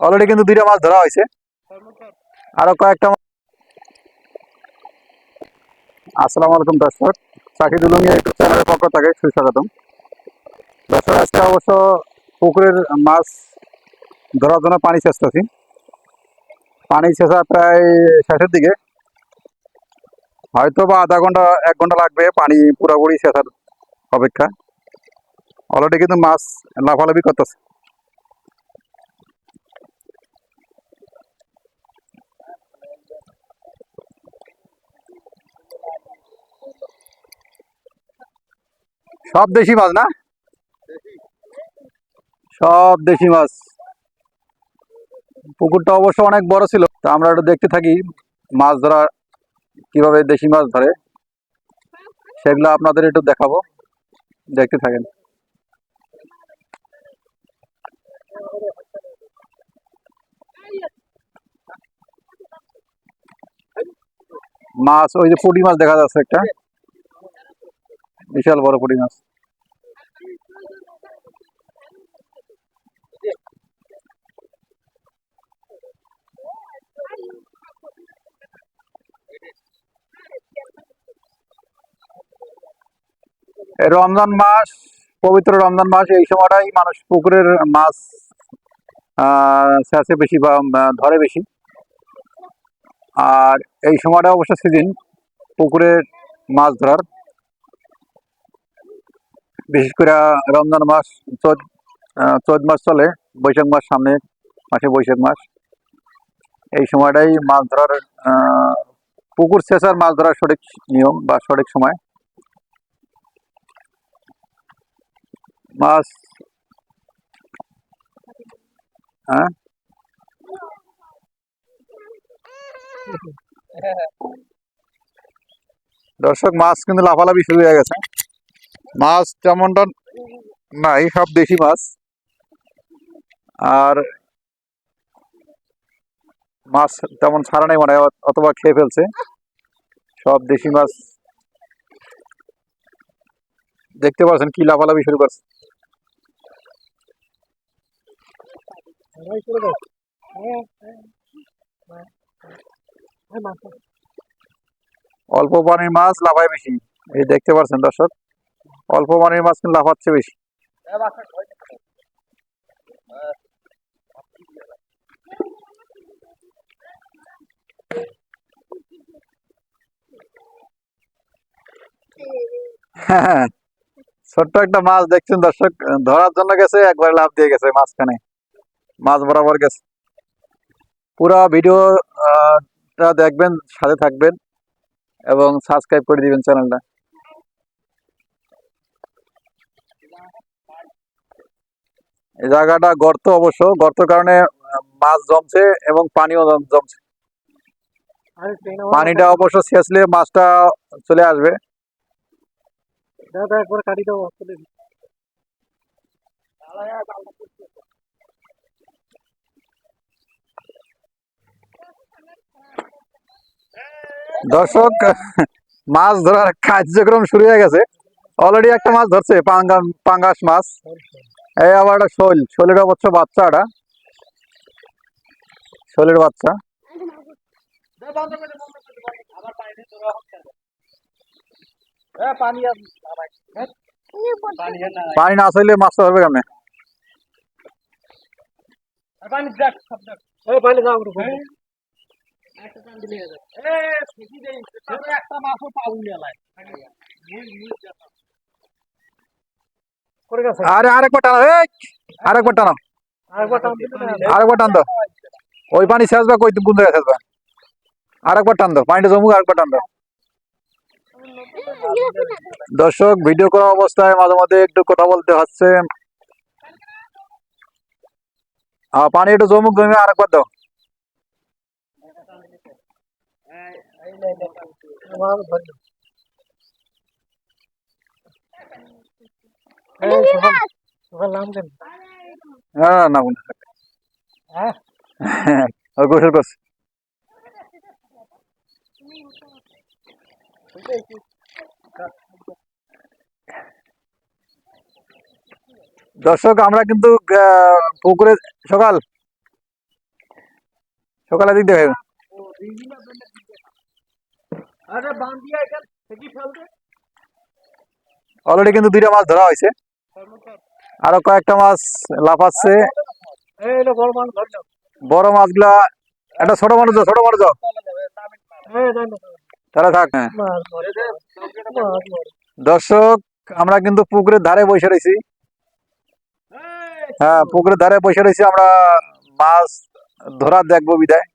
Already কিন্তু দুইটা মাছ ধরা হয়েছে। আরও কয়েকটা আসসালামু আলাইকুম দর্শক। চাকির উলুমিয়া ইউটিউব চ্যানেলের পক্ষ থেকে সুস্বাগতম। দর্শক, আজকে অবশ্য পুকুরের মাছ ধরার জন্য পানি চেষ্টাছি পানি চেষ্টা প্রায় শেষের দিকে। হয়তো বা আধা ঘণ্টা, এক ঘণ্টা লাগবে পানি পুরোপুরি শেষার অপেক্ষা। অলরেডি কিন্তু মাছ লাফালাফি করতেছে। সব দেশি মাছ না? সব দেশি মাছ। পুকুরটা অবশ্য অনেক বড় ছিল, তা আমরা একটু দেখতে থাকি মাছ ধরা, কীভাবে দেশি মাছ ধরে। সেগুলো আপনাদের একটু দেখাবো। দেখতে থাকেন। মাছ ওই যে পুঁটি মাছ দেখা যাচ্ছে একটা। বিশাল বড় পুঁটি মাছ। রমজান মাস পবিত্র রমজান মাস এই সময়টাই মানুষ পুকুরের মাছ ছেঁচে বেশি বা ধরে বেশি। আর এই সময়টা অবশ্য সিজন পুকুরের মাছ ধরার। বিশেষ করে রমজান মাস আহ, চোদ্দ মাস চলে বৈশাখ মাস সামনে মাসে বৈশাখ মাস। এই সময়টাই মাছ ধরার পুকুর ছেঁচার মাছ ধরার সঠিক নিয়ম বা সঠিক সময়। মাছ। হ্যাঁ? দর্শক, মাছ কিন্তু লাফালাফি শুরু হয়ে গেছে। মাছ তেমনটা নাই, সব দেশি মাছ। আর মাছ তেমন ছাড়া নেই মনে অথবা খেয়ে ফেলছে। সব দেশি মাছ। দেখতে পাচ্ছেন কি লাফালাফি শুরু করছে। অল্প পানির মাছ লাফায় বেশি। এই দেখতে পাচ্ছেন দর্শক, অল্প পানির মাছ কিন্তু লাফাচ্ছে বেশি। হ্যাঁ ছোট্ট একটা মাছ দেখছেন দর্শক, ধরার জন্য গেছে, একবার লাভ দিয়ে গেছে মাঝখানে। মাছ বরাবর গেছে। পুরো ভিডিও টা দেখবেন, সাথে থাকবেন এবং সাবস্ক্রাইব করে দিবেন চ্যানেলটা জায়গাটা গর্ত অবশ্য গর্ত কারণে মাছ জমছে এবং পানিও জমছে। পানিটা অবশ্য শেষলে মাছটা চলে আসবে। দাদা, একবার কাটি দাও দর্শক, মাছ ধরার কার্যক্রম শুরু হয়ে গেছে। অলরেডি একটা মাছ ধরছে পাঙ্গা- পাঙ্গাস মাছ। এই আবার একটা শোল, শোলের অবশ্য বাচ্চা এটা। শোলের বাচ্চা। পানি না চাইলে মাছটা ধরবে কেমনে? পানি এই পানি দাও টান ওই পানি শেষবা কই কোন জায়গায় শেষবা টান দাও, পানিটা জমুক আরেকবার টান দর্শক ভিডিও করা অবস্থায় মাঝে মাঝে একটু কথা বলতে হচ্ছে। পানি একটু জমুক, জমে আরেকবার দাও মাছ ধরলো এই সকাল সকাল নাম দেন হ্যাঁ না মনে হ্যাঁ আর দর্শক আমরা কিন্তু পুকুরে সকাল। সকালে দিক দেখে। আরে বান্ধিয়া এখান ফেলবে অলরেডি কিন্তু দুইটা মাছ ধরা হয়েছে। আরও কয়েকটা মাছ লাফাচ্ছে। বড় মাছ মাছগুলা একটা ছোট মানুষ ছোট মানুষ দেন থাক। দর্শক আমরা কিন্তু পুকুরের ধারে বসে রয়েছি। হ্যাঁ পুকুরের ধারে বসে রয়েছি আমরা। মাছ ধরা দেখব বিদায়।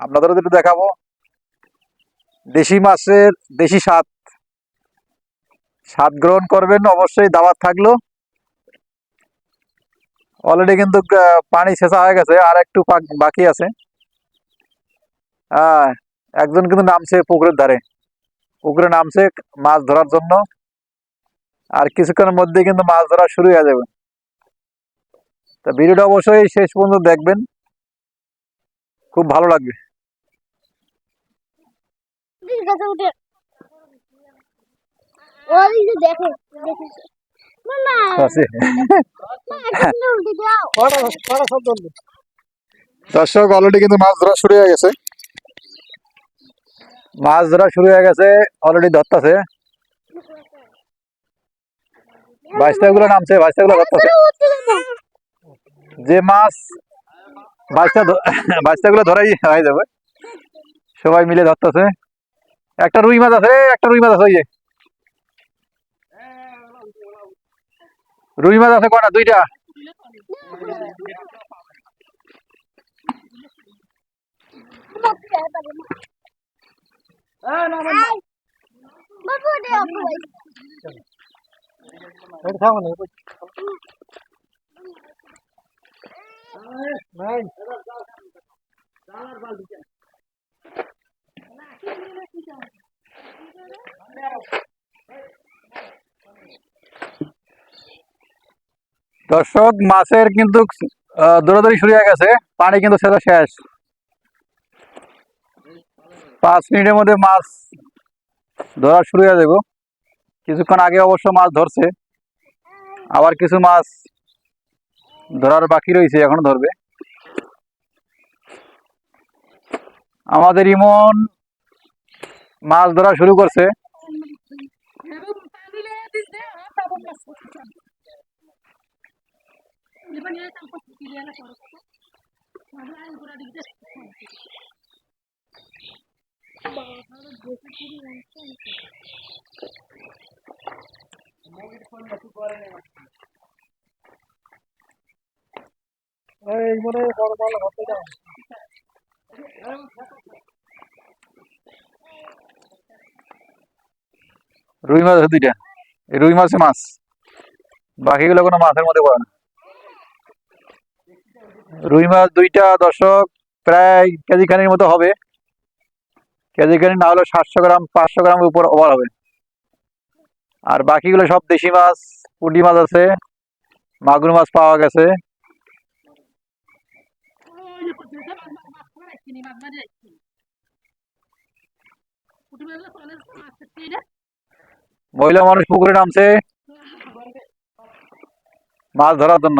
আপনাদেরও একটু দেখাবো। দেশি মাছের দেশি স্বাদ। স্বাদ গ্রহণ করবেন, অবশ্যই দাওয়াত থাকল। অলরেডি কিন্তু পানি ছেঁচা হয়ে গেছে, আর একটু বাকি আছে। হ্যাঁ একজন কিন্তু নামছে পুকুরের ধারে। পুকুরে নামছে মাছ ধরার জন্য। আর কিছুক্ষণের মধ্যে কিন্তু মাছ ধরা শুরু হয়ে যাবে। তা ভিডিওটা অবশ্যই শেষ পর্যন্ত দেখবেন। খুব ভালো লাগবে। ঠিক আছে উঠে ওই যে দেখে দেখে। মামা? দর্শক অলরেডি কিন্তু মাছ ধরা শুরু হয়ে গেছে। মাছ ধরা শুরু হয়ে গেছে অলরেডি ধরতেছে। বাইশটা গুলো নামছে বাইশটা ধরতেছে। যে মাছ বাইশটা ধরাই হয়ে যাবে। সবাই মিলে ধরতেছে। একটা রুই মাছ আছে, একটা রুই মাছ আছে, ওই যে। রুই মাছ আছে কটা দুইটা। এই না না বাবু দে এটা খাও। না নাই দর্শক, মাছের কিন্তু দৌড়াদৌড়ি শুরু হয়ে গেছে। পানি কিন্তু সেটা শেষ। পাঁচ মিনিটের মধ্যে মাছ ধরা শুরু হয়ে যাব। কিছুক্ষণ আগে অবশ্য মাছ ধরছে। আবার কিছু মাছ ধরার বাকি রয়েছে, এখনও ধরবে। আমাদের ইমন মাছ ধরা শুরু করছে। এই মনে বড় মাল হতে দাও। রুই মাছ দুইটা। রুই মাছে মাছ। বাকিগুলো কোনো মাছের মধ্যে পড়ে না। রুই মাছ দুইটা দশক প্রায় কেজি খানির মতো হবে। কেজি খানি না হলে সাতশো গ্রাম, পাঁচশো গ্রাম উপর ওভার হবে। আর বাকিগুলো সব দেশি মাছ, পুঁটি মাছ আছে, মাগুর মাছ পাওয়া গেছে। মহিলা মানুষ পুকুরে নামছে। মাছ ধরার জন্য।